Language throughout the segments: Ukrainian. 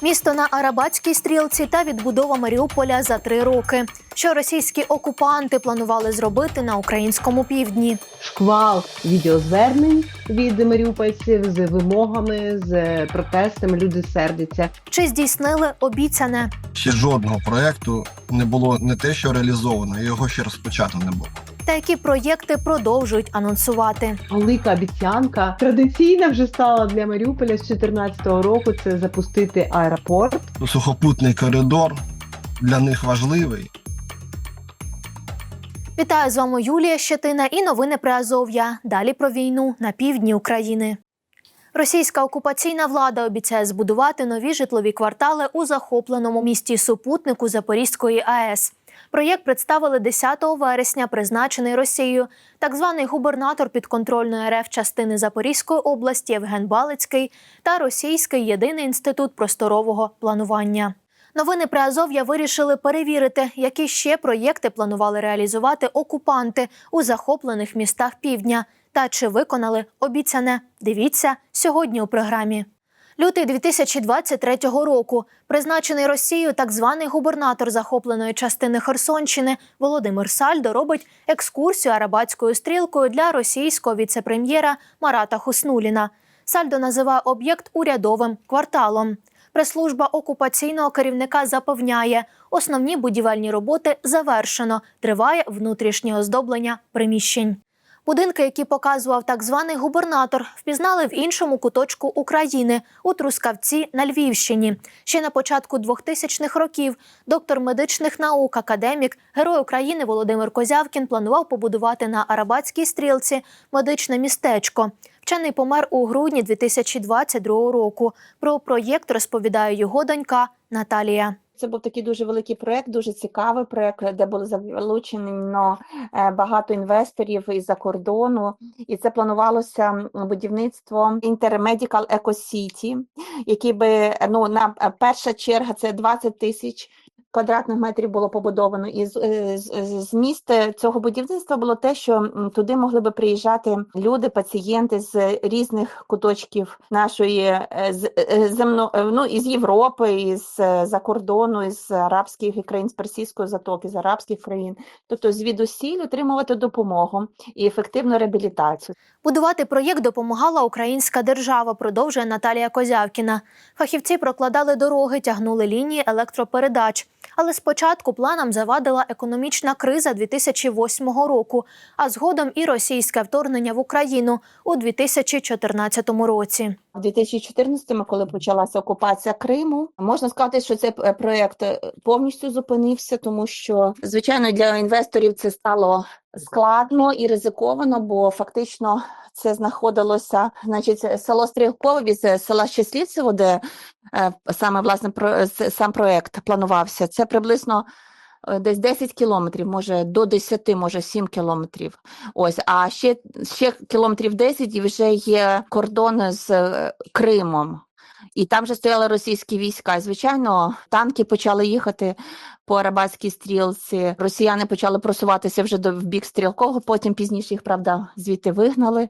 Місто на Арабатській стрілці та відбудова Маріуполя за три роки. Що російські окупанти планували зробити на українському півдні? шквал відеозвернень від маріупольців з вимогами, з протестами. Люди сердяться. Чи здійснили обіцяне? Ще жодного проекту не було не те, що реалізовано, його ще розпочато не було. Та які проєкти продовжують анонсувати? Велика обіцянка традиційна вже стала для Маріуполя з 2014 року. Це запустити аеропорт. Сухопутний коридор для них важливий. Вітаю з вами Юлія Щетина і новини про Азов'я. Далі про війну на півдні України. Російська окупаційна влада обіцяє збудувати нові житлові квартали у захопленому місті супутнику Запорізької АЕС. Проєкт представили 10 вересня, призначений Росією. Так званий губернатор підконтрольної РФ частини Запорізької області Євген Балицький та Російський єдиний інститут просторового планування. Новини про Азов'я вирішили перевірити, які ще проєкти планували реалізувати окупанти у захоплених містах півдня та чи виконали обіцяне. Дивіться сьогодні у програмі. Лютий 2023 року призначений Росією так званий губернатор захопленої частини Херсонщини Володимир Сальдо робить екскурсію арабатською стрілкою для російського віцепрем'єра Марата Хуснуліна. Сальдо називає об'єкт урядовим кварталом. Прес-служба окупаційного керівника запевняє, основні будівельні роботи завершено. Триває внутрішнє оздоблення приміщень. Будинки, які показував так званий губернатор, впізнали в іншому куточку України у Трускавці на Львівщині. Ще на початку 2000-х років доктор медичних наук, академік, герой України Володимир Козявкін планував побудувати на Арабатській стрілці медичне містечко. Вчений помер у грудні 2022 року. Про проєкт розповідає його донька Наталія. Це був такий дуже великий проект, дуже цікавий проект, де було залучено е, багато інвесторів із-за кордону, і це планувалося будівництво Intermedical Eco City, який би ну на е, перша черга це 20 тисяч. Квадратних метрів було побудовано, і з, е, зміст цього будівництва було те, що туди могли би приїжджати люди, пацієнти з різних куточків нашої е, з- е, земно, ну, із Європи, із за кордону, із арабських і країн з Персійської затоки, з арабських країн, тобто звідусіль отримувати допомогу і ефективну реабілітацію. Будувати проєкт допомагала українська держава, продовжує Наталія Козявкіна. Фахівці прокладали дороги, тягнули лінії електропередач. Але спочатку планам завадила економічна криза 2008 року, а згодом і російське вторгнення в Україну у 2014 році. У 2014-му, коли почалася окупація Криму, можна сказати, що цей е, проект е, повністю зупинився, тому що звичайно для інвесторів це стало складно і ризиковано, бо фактично це знаходилося, значить, село Стрілкове від е, села Щаслівцево, де саме власне про е, сам проект планувався. Це приблизно. е, Десь 10 кілометрів, може до 10, може 7 кілометрів. Ось, а ще, ще кілометрів 10 і вже є кордон з е, Кримом. І там же стояли російські війська. Звичайно, танки почали їхати по Арабатській стрілці. Росіяни почали просуватися вже до в бік стрілкового, потім пізніше їх, правда, звідти вигнали.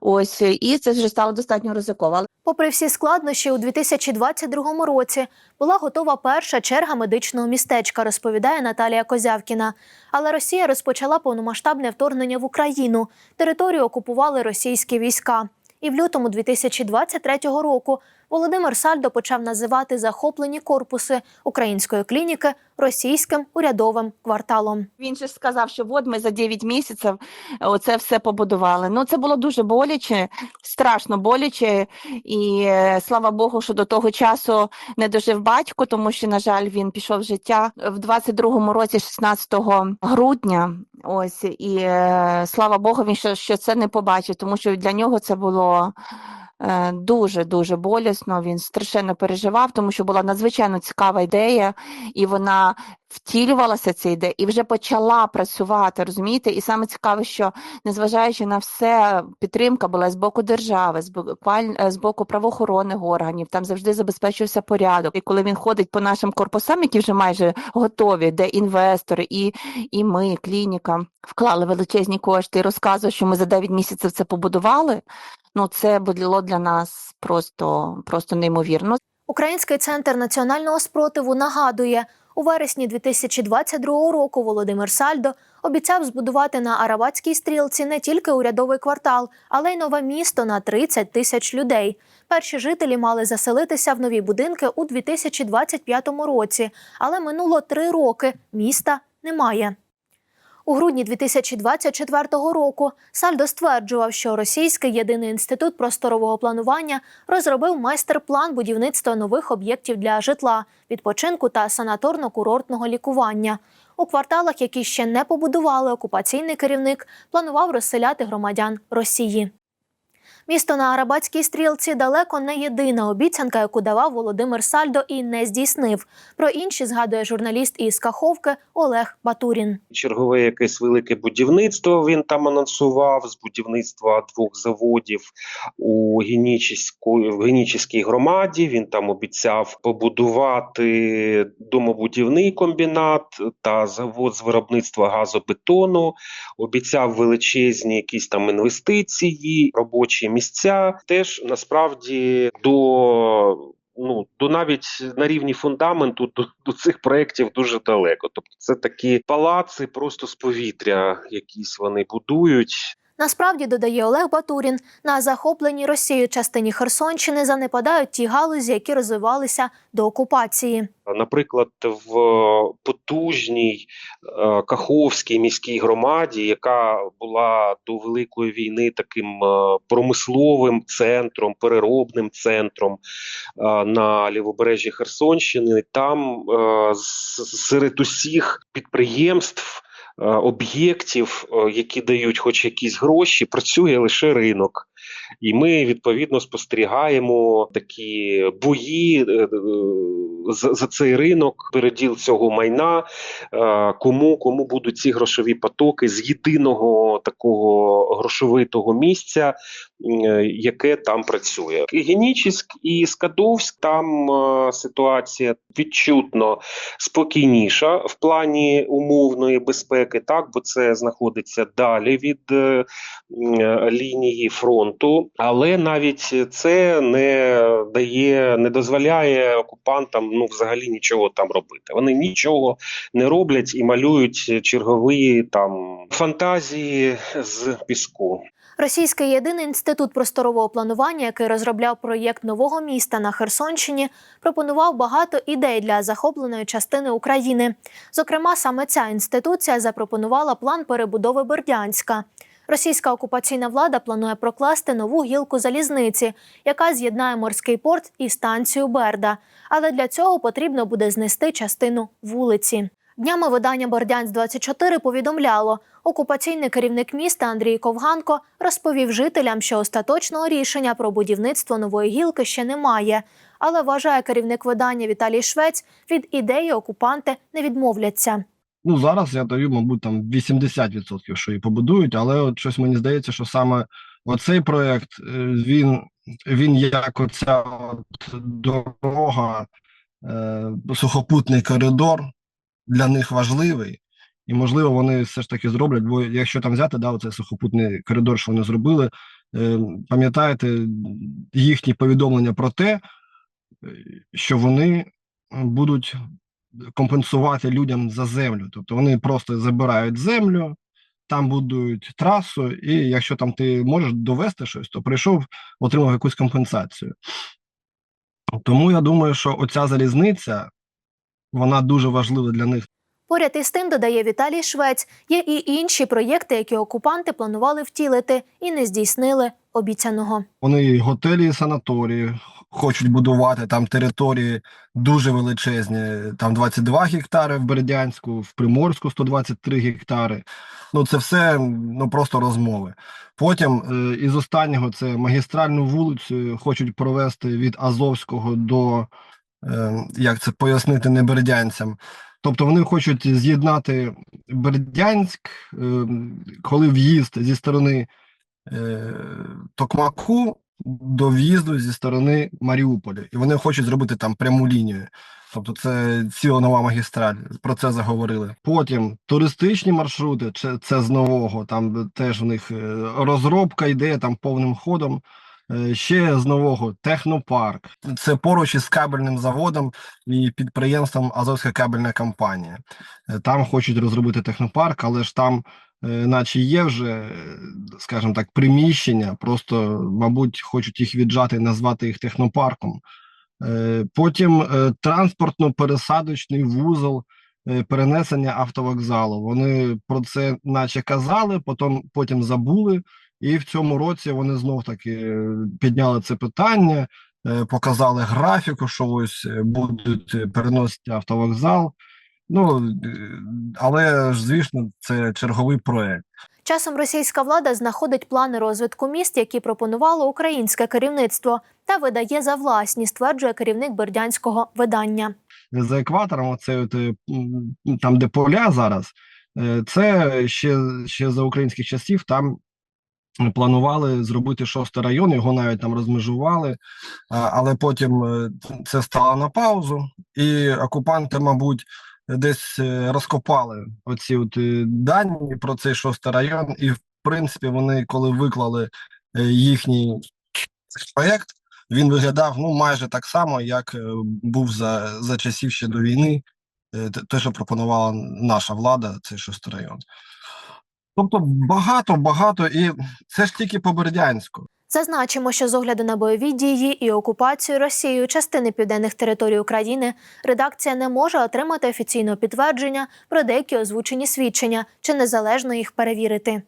Ось, і це вже стало достатньо ризиково. Попри всі складнощі, у 2022 році була готова перша черга медичного містечка, розповідає Наталія Козявкіна. Але Росія розпочала повномасштабне вторгнення в Україну. Територію окупували російські війська. І в лютому 2023 року Володимир Сальдо почав називати захоплені корпуси української клініки російським урядовим кварталом. Він же сказав, що от ми за 9 місяців оце все побудували. Ну це було дуже боляче, страшно боляче. І е, слава Богу, що до того часу не дожив батько, тому що, на жаль, він пішов в життя в 22-му році, 16 грудня. Ось і е, слава Богу, він що, що це не побачив, тому що для нього це було. Е, Дуже дуже болісно. Він страшенно переживав, тому що була надзвичайно цікава ідея, і вона втілювалася ця ідея і вже почала працювати, розумієте? І саме цікаве, що незважаючи на все, підтримка була з боку держави, з боку, з боку правоохоронних органів, там завжди забезпечувався порядок. І коли він ходить по нашим корпусам, які вже майже готові, де інвестори, і, і ми, клініка, вклали величезні кошти і розказує, що ми за 9 місяців це побудували. Ну, це було для нас просто, просто неймовірно. Український центр національного спротиву нагадує, у вересні 2022 року Володимир Сальдо обіцяв збудувати на Арабатській стрілці не тільки урядовий квартал, але й нове місто на 30 тисяч людей. Перші жителі мали заселитися в нові будинки у 2025 році, але минуло три роки. Міста немає. У грудні 2024 року Сальдо стверджував, що Російський єдиний інститут просторового планування розробив майстер-план будівництва нових об'єктів для житла, відпочинку та санаторно-курортного лікування. У кварталах, які ще не побудували, окупаційний керівник планував розселяти громадян Росії. Місто на Арабатській стрілці далеко не єдина обіцянка, яку давав Володимир Сальдо і не здійснив. Про інші згадує журналіст із Каховки Олег Батурін. чергове якесь велике будівництво він там анонсував з будівництва двох заводів у Генічеській громаді. Він там обіцяв побудувати домобудівний комбінат та завод з виробництва газобетону. Обіцяв величезні якісь там інвестиції, робочі місця. Теж насправді до ну до навіть на рівні фундаменту до, до цих проєктів дуже далеко. Тобто, це такі палаци просто з повітря, якісь вони будують. Насправді, додає Олег Батурін, на захопленій Росією частині Херсонщини занепадають ті галузі, які розвивалися до окупації. Наприклад, в потужній е, Каховській міській громаді, яка була до Великої війни таким е, промисловим центром, переробним центром е, на лівобережжі Херсонщини, там серед усіх підприємств. Е, Об'єктів, е, які дають хоч якісь гроші, працює лише ринок. І ми відповідно спостерігаємо такі бої е, е, за, цей ринок, переділ цього майна, е, кому, кому будуть ці грошові потоки з єдиного такого грошовитого місця, яке там працює. Генічіськ і Скадовськ там ситуація відчутно спокійніша в плані умовної безпеки, так бо це знаходиться далі від лінії фронту, але навіть це не дає, не дозволяє окупантам ну взагалі нічого там робити. Вони нічого не роблять і малюють чергові там фантазії з піску. Російський єдиний інститут просторового планування, який розробляв проєкт нового міста на Херсонщині, пропонував багато ідей для захопленої частини України. Зокрема, саме ця інституція запропонувала план перебудови Бердянська. Російська окупаційна влада планує прокласти нову гілку залізниці, яка з'єднає морський порт і станцію Берда. Але для цього потрібно буде знести частину вулиці. Днями видання Бордянськ 24 повідомляло, окупаційний керівник міста Андрій Ковганко розповів жителям, що остаточного рішення про будівництво нової гілки ще немає. Але вважає керівник видання Віталій Швець, від ідеї окупанти не відмовляться. Ну, зараз я даю, мабуть, там 80%, що і побудують, але от щось мені здається, що саме оцей проект, е, він, він як оця от дорога, е, сухопутний коридор для них важливий. І, можливо, вони все ж таки зроблять, бо якщо там взяти, да, оцей сухопутний коридор, що вони зробили, е, пам'ятаєте їхні повідомлення про те, е, що вони будуть компенсувати людям за землю. Тобто вони просто забирають землю, там будують трасу, і якщо там ти можеш довести щось, то прийшов, отримав якусь компенсацію. Тому я думаю, що оця залізниця вона дуже важлива для них. Поряд із тим, додає Віталій Швець, є і інші проєкти, які окупанти планували втілити і не здійснили обіцяного. Вони готелі, санаторії хочуть будувати там території дуже величезні. Там 22 гектари в Бердянську, в Приморську 123 гектари. Ну це все ну просто розмови. Потім е, із останнього це магістральну вулицю хочуть провести від Азовського до е, як це пояснити не бердянцям. Тобто вони хочуть з'єднати Бердянськ, е, коли в'їзд зі сторони Токмаку до в'їзду зі сторони Маріуполя. І вони хочуть зробити там пряму лінію. Тобто це ціла нова магістраль. Про це заговорили. Потім туристичні маршрути, це, це з нового. Там теж в них е, розробка йде там повним ходом. Е, Ще з нового технопарк. Це поруч із кабельним заводом і підприємством Азовська кабельна компанія. Е, Там хочуть розробити технопарк, але ж там, е, наче є вже, е, скажімо так, приміщення. Просто, мабуть, хочуть їх віджати і назвати їх технопарком. Е, Потім е, транспортно-пересадочний вузол е, перенесення автовокзалу. Вони про це наче казали, потім, потім забули. І в цьому році вони знов таки е, підняли це питання, е, показали графіку, що ось е, будуть е, переносити автовокзал. Ну е, але ж звісно, це черговий проект. Часом російська влада знаходить плани розвитку міст, які пропонувало українське керівництво, та видає за власні, стверджує керівник бердянського видання. За екватором, оце от, е, там, де поля зараз, е, це ще, ще за українських часів там планували зробити шостий район, його навіть там розмежували, але потім це стало на паузу, і окупанти, мабуть, десь е, розкопали оці от е, дані про цей шостий район, і в принципі вони, коли виклали е, їхній проєкт, він виглядав ну майже так само, як був за, за часів ще до війни, те, що пропонувала наша влада, цей шостий район. Тобто багато, багато, і це ж тільки по Бердянську. Зазначимо, що з огляду на бойові дії і окупацію Росією частини південних територій України редакція не може отримати офіційного підтвердження про деякі озвучені свідчення чи незалежно їх перевірити.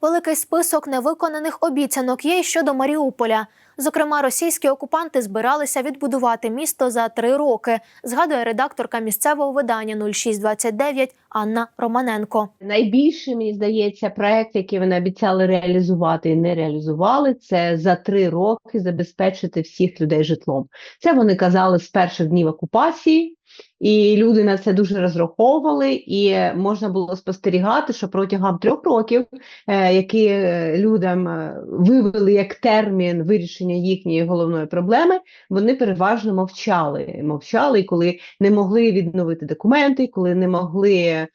Великий список невиконаних обіцянок є й щодо Маріуполя. Зокрема, російські окупанти збиралися відбудувати місто за три роки, згадує редакторка місцевого видання 0629 Анна Романенко. Найбільший, мені здається, проект, який вони обіцяли реалізувати і не реалізували, це за три роки забезпечити всіх людей житлом. Це вони казали з перших днів окупації, і люди на це дуже розраховували. І можна було спостерігати, що протягом трьох років, е, які е, людям е, вивели як термін вирішення їхньої головної проблеми, вони переважно мовчали. Мовчали, коли не могли відновити документи, коли не могли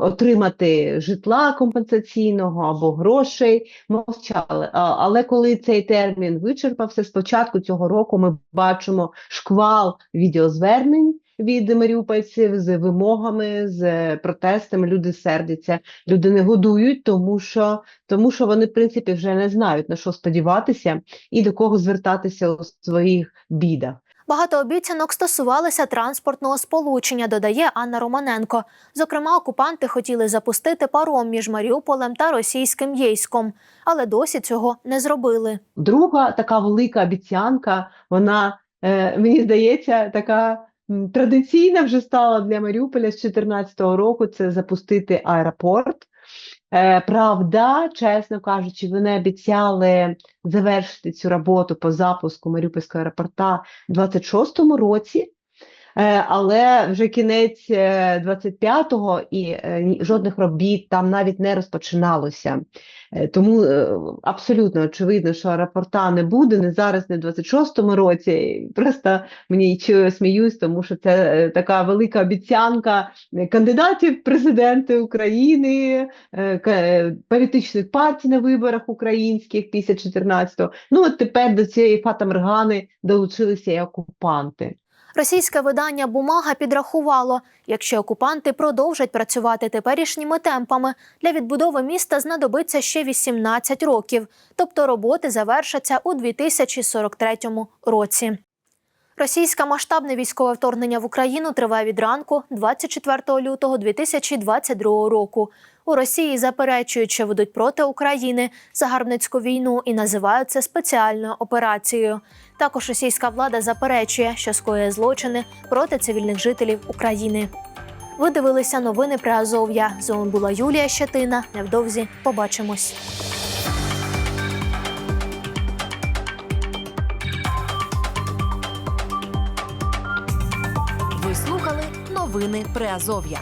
отримати житла компенсаційного або грошей, мовчали. Але коли цей термін вичерпався, з початку цього року ми бачимо шквал відеозвернень від маріупольців з вимогами, з протестами. Люди сердяться, люди не годують, тому що, тому що вони, в принципі, вже не знають на що сподіватися і до кого звертатися у своїх бідах. Багато обіцянок стосувалися транспортного сполучення, додає Анна Романенко. Зокрема, окупанти хотіли запустити паром між Маріуполем та російським Єйськом, але досі цього не зробили. Друга така велика обіцянка, вона, е, мені здається, така традиційна вже стала для Маріуполя з 2014 року це запустити аеропорт. Е, правда, чесно кажучи, вони обіцяли завершити цю роботу по запуску Маріупольського аеропорта в 26-му році. Е, Але вже кінець е, 25-го і е, жодних робіт там навіть не розпочиналося. Е, Тому е, абсолютно очевидно, що аеропорта не буде не зараз, не в 26-му році. Просто мені сміюсь, тому що це е, така велика обіцянка е, кандидатів президенти України, е, е, політичних партій на виборах українських після 14-го. Ну от тепер до цієї фатаморгани долучилися і окупанти. Російське видання Бумага підрахувало, якщо окупанти продовжать працювати теперішніми темпами, для відбудови міста знадобиться ще 18 років, тобто роботи завершаться у 2043 році. Російське масштабне військове вторгнення в Україну триває від ранку 24 лютого 2022 року. У Росії заперечують, що ведуть проти України загарбницьку війну і називають це спеціальною операцією. Також російська влада заперечує, що скоює злочини проти цивільних жителів України. Ви дивилися новини про Азов'я. З вами була Юлія Щетина. Невдовзі побачимось. Ви слухали новини Приазов'я.